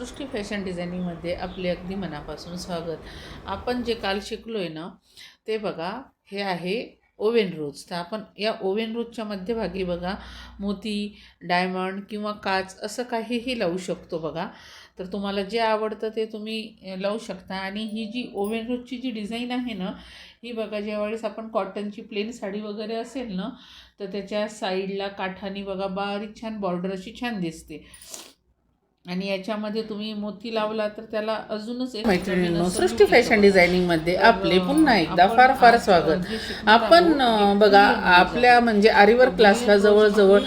सृष्टी fashion डिझायनिंगमध्ये आपले अगदी मनापासून स्वागत. आपण जे काल शिकलो आहे ना ते बघा हे आहे ओवेन रोज. तर आपण या ओवेन रोजच्या मध्यभागी बघा मोती डायमंड किंवा काच असं काहीही लावू शकतो बघा. तर तुम्हाला जे आवडतं ते तुम्ही लावू शकता. आणि ही जी ओवेन रोजची जी डिझाईन आहे ना ही बघा ज्यावेळेस आपण कॉटनची प्लेन साडी वगैरे असेल ना तर त्याच्या साईडला काठानी बघा बारीक छान बॉर्डर अशी छान दिसते. आणि याच्यामध्ये तुम्ही मोती लावला तर त्याला अजूनच एक मैत्रिणींनो सृष्टी फॅशन येतो. डिझायनिंगमध्ये तर, आपले पुन्हा एकदा फार फार स्वागत. आपण बघा आपल्या म्हणजे आरीवर क्लासला जवळजवळ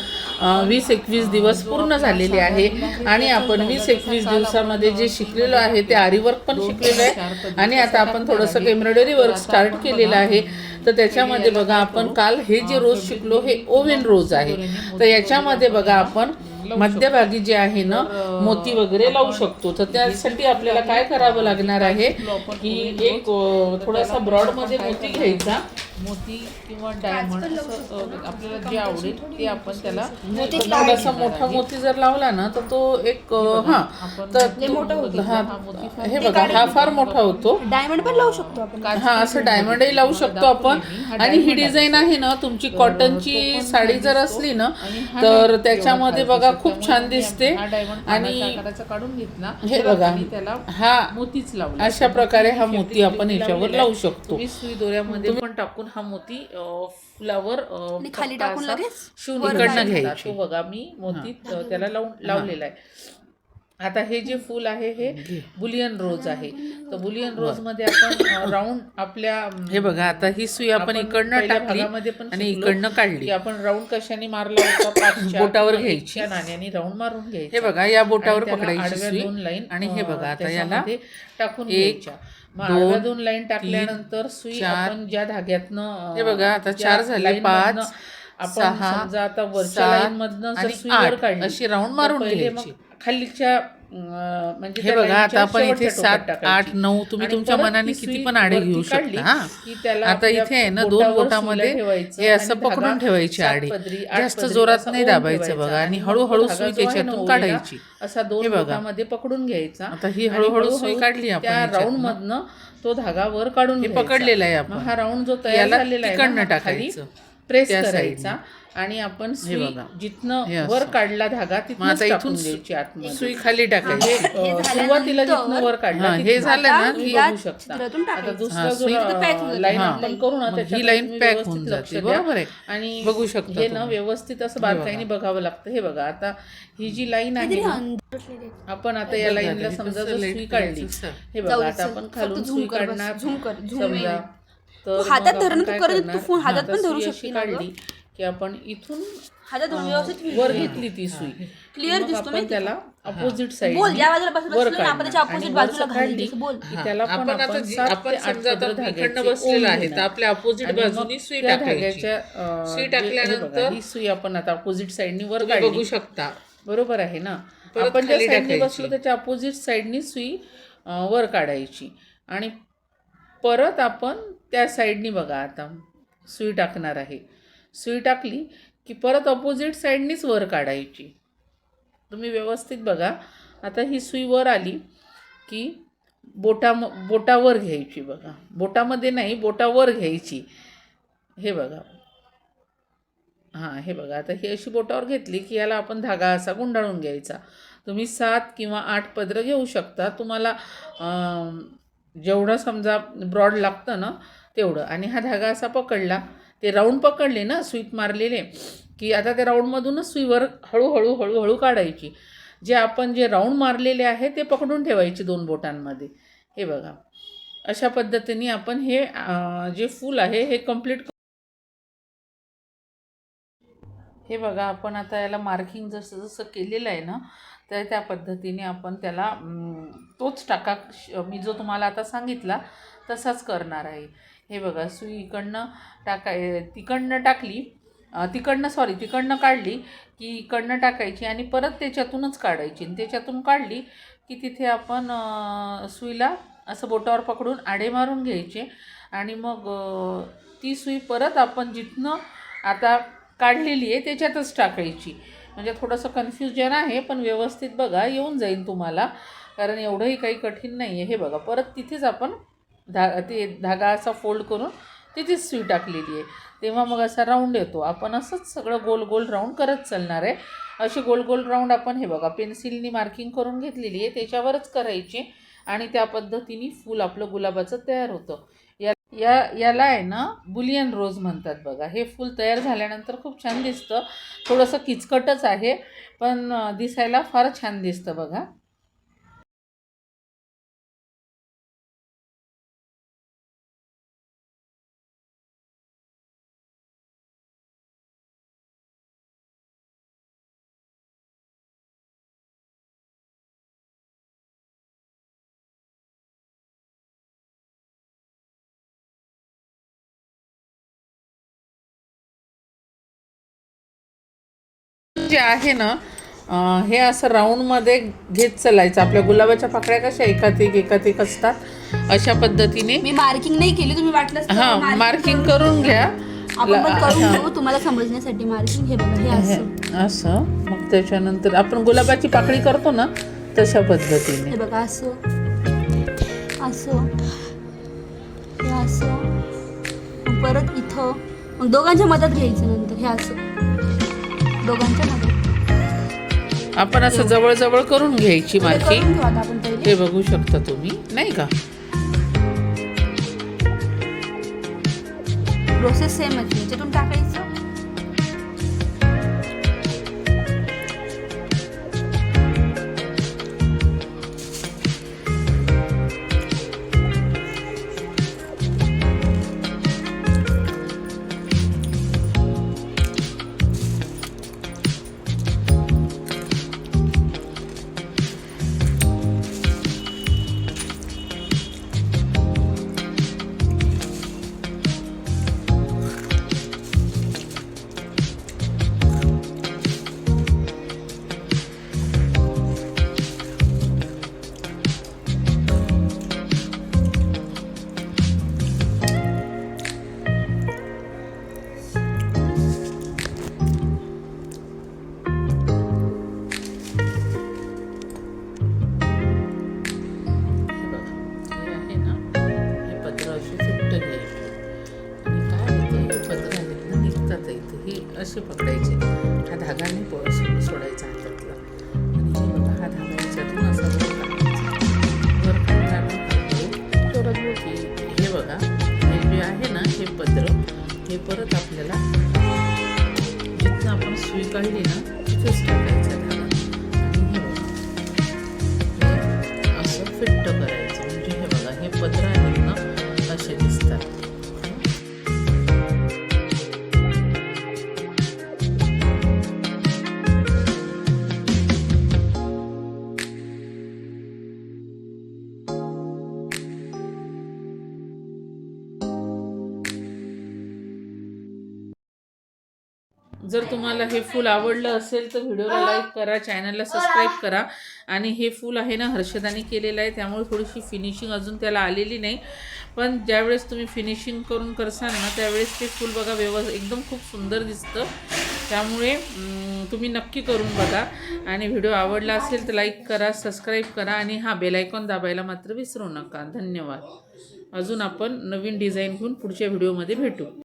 वीस एकवीस दिवस पूर्ण झालेले आहे. आणि आपण वीस एकवीस दिवसामध्ये जे शिकलेलो आहे ते आरीवर्क पण शिकलेलो आहे. आणि आता आपण थोडंसं एम्ब्रॉयडरी वर्क स्टार्ट केलेलं आहे. तर त्याच्यामध्ये बघा आपण काल हे जे रोज शिकलो हे ओव्हन रोज आहे. तर याच्यामध्ये बघा आपण मध्यभागी जे आहे ना मोती वगैरे लावू शकतो. तर त्यासाठी आपल्याला काय करावं लागणार आहे की एक थोडासा ब्रॉडमध्ये मोती घ्यायचा. मोती किंवा डायमंड आपल्याला जे आवडेल ते आपण त्याला थोडासा मोठा मोती जर लावला ना तर तो एक हा तर. हा बघा हा फार मोठा होतो. डायमंड पण लावू शकतो आपण. हा असं डायमंडही लावू शकतो आपण. आणि ही डिझाईन आहे. ना तुमची कॉटनची साडी जर असली ना तर त्याच्यामध्ये बघा खूप छान दिसते. आणि आकाराचा काढून घेतला हे बघा आणि त्याला हा मोतीच लावला. अशा प्रकारे हा मोती आपण याच्यावर लावू शकतो. दोऱ्यामध्ये पण टाकून हा मोती फुलावर खाली टाकून लगेच घ्यायचा. तो बघा मी मोती त्याला लावून लावलेला आहे. आता हे जे फूल आहे हे बुलियन रोज आहे. तर बुलियन रोजमध्ये आपण राऊंड आपल्या हे बघा आता ही सुई आपण इकडनं टाकली पण आणि इकडनं की काढली आपण राऊंड कशाने मारला होता बोटावर घ्यायची. नाण्याने राऊंड मारून घ्यायची. हे बघा या बोटावर पकडायची सुई दोन लाईन आणि हे बघा आता याला टाकून घ्यायच्या. दोन, लाईन टाकल्यानंतर सुई चार, आपण ज्या धाग्यातनं हे बघा आता चार झाले, पाच, आपण समजा आता वरच्या लाईन मधनं जर आणि सुई वर आठ काढली. अशी राऊंड मारून खालीच्या म्हणजे हे बघा आता आपण इथे सात. आठ नऊ तुम्ही तुमच्या मनाने किती पण आडे घेऊ शकता हा आता इथे आहे ना दोन बोटामध्ये हे असं पकडून ठेवायची आडी जास्त जोरात नाही दाबायचं. बघा आणि हळूहळू सुई त्याच्यातून काढायची असा दोन. बोटामध्ये पकडून घ्यायचा आता ही हळूहळू सुई काढली आपण. राऊंड मधनं तो धागा वर काढून. पकडलेलं आहे आपण हा राऊंड जो तयार झालेला आहे टाकायचं. प्रेस करायचा आणि आपण सुई बघा. जिथनं हे असं. वर काढला धागा मग तिथनं आता टाकून इथून द्यायची आतमध्ये सुई खाली टाकायची म्हणजे, अं, सुरुवातीला जिथनं वर काढला हा, हे तिथनं झालं ना की- बघू शकता चित्रातून आता टाकायचं. दुसरा हा, सुई pack होऊन. लाईन हा. आपण करू ना मग त्याच्यात ही लाईन तुम्ही पॅक व्यवस्थित होऊन लक्ष जाते द्या. बरोबर आहे आणि बघू शकता हे ना तुम्ही. व्यवस्थित असं बारकाईने बघावं लागतं हे बघा आता ही जी लाईन आहे ना, आपण आता या लाईनला समजा जर सुई काढली हे बघा आता. आपण फक्त खालून सुई कर बस, काढणार zoom कर, समजा. तर हातात मग धरून आपण तू काय करत- तू करणार? फोन हातात आता पण धरू सुई शकते अशी ना गं? काढली की आपण इथून हातात धरून व्यवस्थित वर घेतली ती सुई. Clear मग दिसतो आपण माहिती त्याला अपोजिट साईड बोल ज्या बाजूला वर आपण त्याच्या opposite बोल. की त्याला पण आपण आता आपण जी- सात आपण ते आठ समजा आता पदर इकडनं धाग्याचे बसलेलं ओढून आहे तर घेणार. आपल्या अपोजिट आणि मग बाजूनी सुई त्या टाकायची. धाग्याच्या, अं, सुई जे- हे टाकल्यानंतर बघा, ही सुई आपण आता अपोजिट साईडनी वर तुम्ही काढली. बघू शकता. बरोबर आहे ना? परत आपण ज्या खाली साईडने टाकायची. बसलो त्याच्या अपोजिट साईडनी सुई अं, वर काढायची. आणि परत आपण त्या साईडनी बघा आता सुई टाकणार आहे. सुई टाकली की परत अपोजिट साईडनीच वर काढायची. तुम्ही व्यवस्थित बघा. आता ही सुई वर आली की बोटा बोटावर घ्यायची बघा. बोटामध्ये नाही बोटावर घ्यायची. हे बघा. हां हे बघा. आता ही अशी बोटावर घेतली की याला आपण धागा असा गुंडाळून घ्यायचा. तुम्ही सात किंवा आठ पदरं घेऊ शकता. तुम्हाला जेवढं समजा ब्रॉड लागतं ना तेवढं. आणि हा धागा असा पकडला ते राऊंड पकडले ना स्वीट मारलेले की आता त्या राऊंडमधूनच सुईवर हळूहळू हळूहळू काढायची. जे आपण जे राऊंड मारलेले आहे ते पकडून ठेवायचे दोन बोटांमध्ये. हे बघा. अशा पद्धतीने आपण हे जे फूल आहे हे कंप्लीट हे बघा आपण आता याला मार्किंग जसं जसं केलेलं आहे ना तर त्या पद्धतीने आपण त्याला तोच टाका. मी जो तुम्हाला आता सांगितला तसाच करणार आहे. हे बघा सुई इकडनं टाकाय तिकडनं टाकली तिकडनं सॉरी तिकडनं काढली की इकडनं टाकायची आणि परत त्याच्यातूनच काढायची. आणि त्याच्यातून काढली की तिथे आपण सुईला असं बोटावर पकडून आडे मारून घ्यायचे आणि मग ती सुई परत आपण जिथनं आता काढलेली आहे त्याच्यातच टाकायची. म्हणजे थोडंसं कन्फ्युजन आहे पण व्यवस्थित बघा येऊन जाईल तुम्हाला. कारण एवढंही काही कठीण नाही आहे हे बघा परत तिथेच आपण धा ते धागा असा फोल्ड करून तिथे सुई टाकलेली आहे. तेव्हा मग असा राऊंड येतो. आपण असंच सगळं गोल गोल राऊंड करत चालणार आहे. असे गोल गोल राऊंड आपण हे बघा पेन्सिलनी मार्किंग करून घेतलेली आहे. त्याच्यावरच करायची आणि त्या पद्धतीने फूल आपलं गुलाबाचं तयार होतं. या या याला आहे ना बुलियन रोज म्हणतात बघा. हे फूल तयार झाल्यानंतर खूप छान दिसतं. थोडंसं किचकटच आहे पण दिसायला फार छान दिसतं बघा. जे आहे ना हे असं राऊंडमध्ये घेत चालायचं. आपल्या गुलाबाच्या पाकळ्या कशा एकात एक एकात एक असतात अशा पद्धतीने. मी मार्किंग नाही केली तुम्ही वाटलंच तर हां मार्किंग करून घ्या. तुम्हाला समजण्यासाठी मार्किंग हे बघा असं. मग त्याच्यानंतर आपण गुलाबाची पाकळी करतो ना तशा पद्धतीने. हे बघा असं. असं. असं. परत इथं. मग दोघांच्या मदत घ्यायचं नंतर हे असं. दोघांच्या आपण असं जवळजवळ करून घ्यायची हे पहिले. ते बघू शकता तुम्ही नाही का? प्रोसेस सेम आहे. याच्यातून टाकायचं? आपण सुई काढली जर तुम्हाला हे फूल आवडलं असेल तर व्हिडिओला लाईक करा चॅनलला सबस्क्राईब करा. आणि हे फूल आहे ना हर्षदाने केलेलं आहे त्यामुळे थोडीशी फिनिशिंग अजून त्याला आलेली नाही. पण ज्यावेळेस तुम्ही फिनिशिंग करून करसाल ना त्यावेळेस ते फूल बघा व्यव एकदम खूप सुंदर दिसतं. त्यामुळे तुम्ही नक्की करून बघा. आणि व्हिडिओ आवडला असेल तर लाईक करा सबस्क्राईब करा आणि हा बेलायकॉन दाबायला मात्र विसरू नका. धन्यवाद. अजून आपण नवीन डिझाईन घेऊन पुढच्या व्हिडिओमध्ये भेटू.